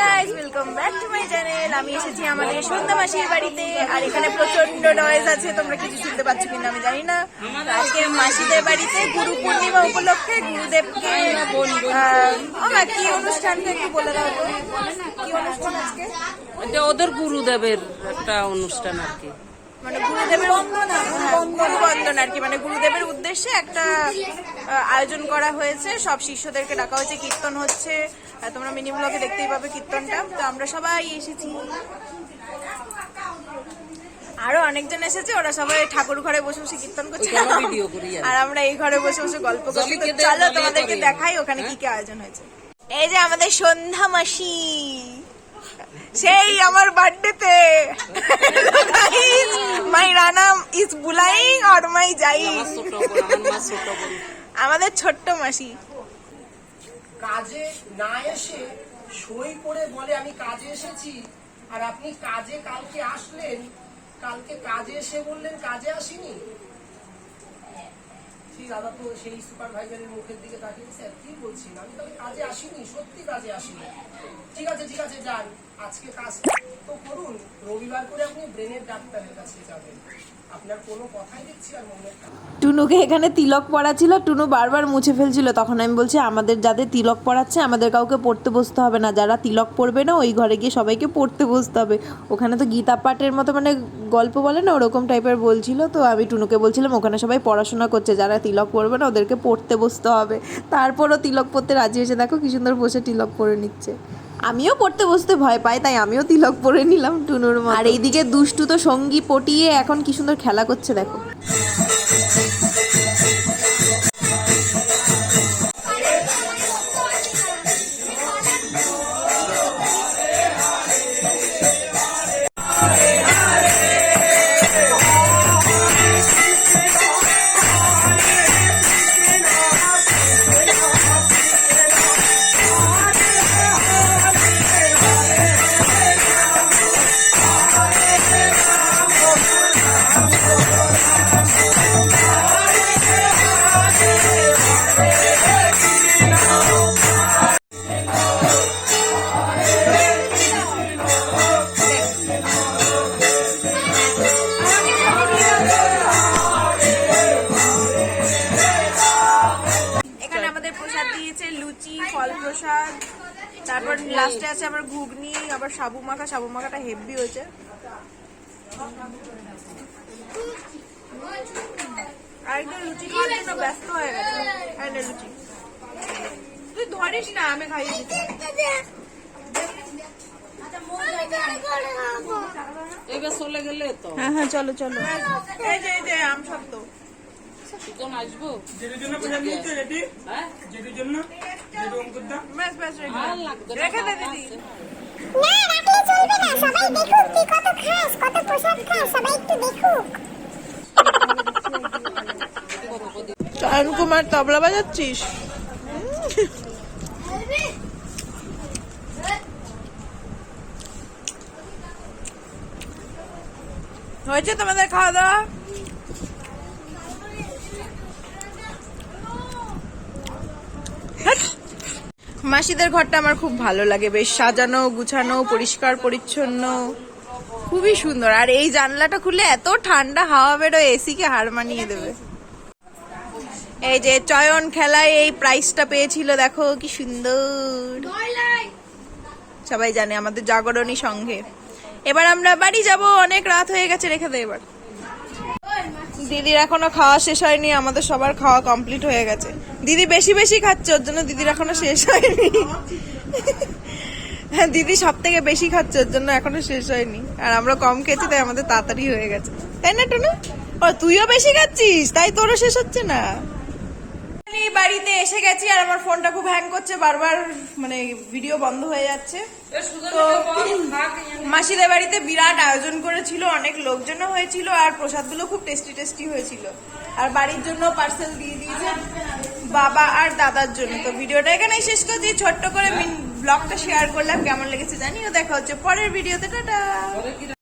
Guys welcome back to my channel আমি এসেছি আমাদের সন্ধ্যা মাসির বাড়িতে, আর এখানে প্রচণ্ড নয়েজ আছে, তোমরা কিছু শুনতে পাচ্ছ কিনা আমি জানি না। আজকে মাসিদের বাড়িতে গুরু পূর্ণিমা উপলক্ষে গুরুদেবকে আমার আমা কি অনুষ্ঠান একটু বলে দাও কি অনুষ্ঠান আজকে? ওদের গুরুদেবের একটা অনুষ্ঠান আর কি। মানে গুরুদেবের হ্যাঁ, গুরু বন্দন আর কি। মানে গুরুদেবের উদ্দেশ্যে একটা আয়োজন করা হয়েছে। সব শিষ্যদেরকে ডাকা হয়েছে কীর্তন হচ্ছে। তোমরা মিনি ব্লগে দেখতেই পাবে কীর্তনটা। তো আমরা সবাই এসেছি। আরও অনেকজন এসেছে ওরা সবাই ঠাকুর ঘরে বসে বসে কীর্তন করছে। আর। আর আমরা এই ঘরে বসে বসে গল্প করছি। তো চলো তোমাদেরকে দেখাই ওখানে কি কি আয়োজন হয়েছে। এই যে আমাদের সন্ধ্যা মাসি। সেই আমার বার্থডেতে। মাই রানা ইজ বুলাইং আর মাই যাই আমার ছোট বোন আমার মা ছোট বোন। আমাদের ছোট্ট মাসি। কাজে না এসে সই করে বলে আমি কাজে এসেছি। আর আপনি কাজে কালকে আসলেন কালকে কাজে এসে বললেন কাজে আসিনি? ঠিক দাদা তো সেই সুপারভাইজারের মুখের দিকে তাকিয়ে স্যার কি বলছেন আমি তাহলে কাজে আসিনি, সত্যি কাজে আসিনি। ঠিক আছে ঠিক আছে, যান, আজকে কাজ তো করুন, রবিবার করে আপনি ব্রেনের ডাক্তারের কাছে যাবেন। টুনুকে এখানে তিলক পড়া ছিল, টুনু বারবার মুছে ফেলছিল। তখন আমি বলছি, আমাদের যাদের তিলক পড়াচ্ছে আমাদের কাউকে পড়তে বসতে হবে না। যারা তিলক পড়বে না, ওই ঘরে গিয়ে সবাইকে পড়তে বসতে হবে। ওখানে তো গীতা পাঠের মতো মানে গল্প বলে না, ওরকম টাইপের বলছিল। তো আমি টুনুকে বলছিলাম, ওখানে সবাই পড়াশোনা করছে, যারা তিলক পড়বে না, ওদেরকে পড়তে বসতে হবে। তারপরও তিলক পড়তে রাজি হয়েছে। দেখো কি সুন্দর বসে তিলক পরে নিচ্ছে। আমিও পড়তে বসতে ভয় পাই, তাই আমিও তিলক পরে নিলাম টুনুর মা আর এইদিকে দুষ্টু তো সঙ্গী পটিয়ে এখন কি সুন্দর খেলা করছে, দেখো। ফল প্রসাদ তারপর লাস্টে আছে আবার ঘুগনি আবার সাবু মাখা সাবু মাখাটা হেভি হয়েছে। আরেকটা লুচি খাওয়ার জন্য ব্যস্ত হয়ে গেছে। আরেকটা লুচি তুই ধরিস না আমি খাইয়ে এবার চলে গেলে তো। হ্যাঁ হ্যাঁ চলো চলো। এই যে এই যে আম শব্দ। কখন আসব? জন্য রেডি? হ্যাঁ। জন্য? যেটা অঙ্কুরটা ব্যাস ব্যাস রেখে দে। লাগবে না, রেখে দে বাবা দিদি। না রাখলে চলবে না। সবাই দেখুক তুই কত খাস কত প্রসাদ খাস সবাই একটু দেখুক। চয়ন কুমার তবলা বাজাচ্ছিস? হয়েছে তোমাদের খাওয়া দাওয়া? মাসিদের ঘরটা আমার খুব ভালো লাগে। বেশ সাজানো, গুছানো, পরিষ্কার, পরিচ্ছন্ন। খুবই সুন্দর। আর এই জানলাটা খুলে এত ঠান্ডা হাওয়া বেরোয় এসি কে হার মানিয়ে দেবে। এই যে চয়ন খেলায় এই প্রাইজটা পেয়েছিল, দেখো কি সুন্দর। সবাই জানে আমাদের জাগরণী সংঘে। এবার আমরা বাড়ি যাব, অনেক রাত হয়ে গেছে, রেখে দে এবার। দিদির এখনও খাওয়া শেষ হয়নি, আমাদের সবার খাওয়া কমপ্লিট হয়ে গেছে। দিদি বেশি বেশি খাচ্ছে ওর জন্য দিদির এখনও শেষ হয়নি। হ্যাঁ দিদি সব থেকে বেশি খাচ্ছে ওর জন্য এখনও শেষ হয়নি। আর আমরা কম খেয়েছি তাই আমাদের তাড়াতাড়ি হয়ে গেছে। তাই না টুনু? ও তুইও বেশি খাচ্ছিস তাই তোরও শেষ হচ্ছে না। আমি বাড়িতে এসে গেছি আর আমার ফোনটা খুব হ্যাং করছে বারবার মানে ভিডিও বন্ধ হয়ে যাচ্ছে। তো মাসিদের বাড়িতে বিরাট আয়োজন করেছিল অনেক লোকজনও হয়েছিল আর প্রসাদগুলো খুব টেস্টি টেস্টি হয়েছিল। আর বাড়ির জন্য পার্সেল দিয়ে দিয়েছে। বাবা আর দাদার জন্য। তো ভিডিওটা এখানেই শেষ করে করছি। ছোট্ট করে ব্লগটা শেয়ার করলাম। কেমন লেগেছে জানিও। দেখা হচ্ছে পরের ভিডিওতে টাটা।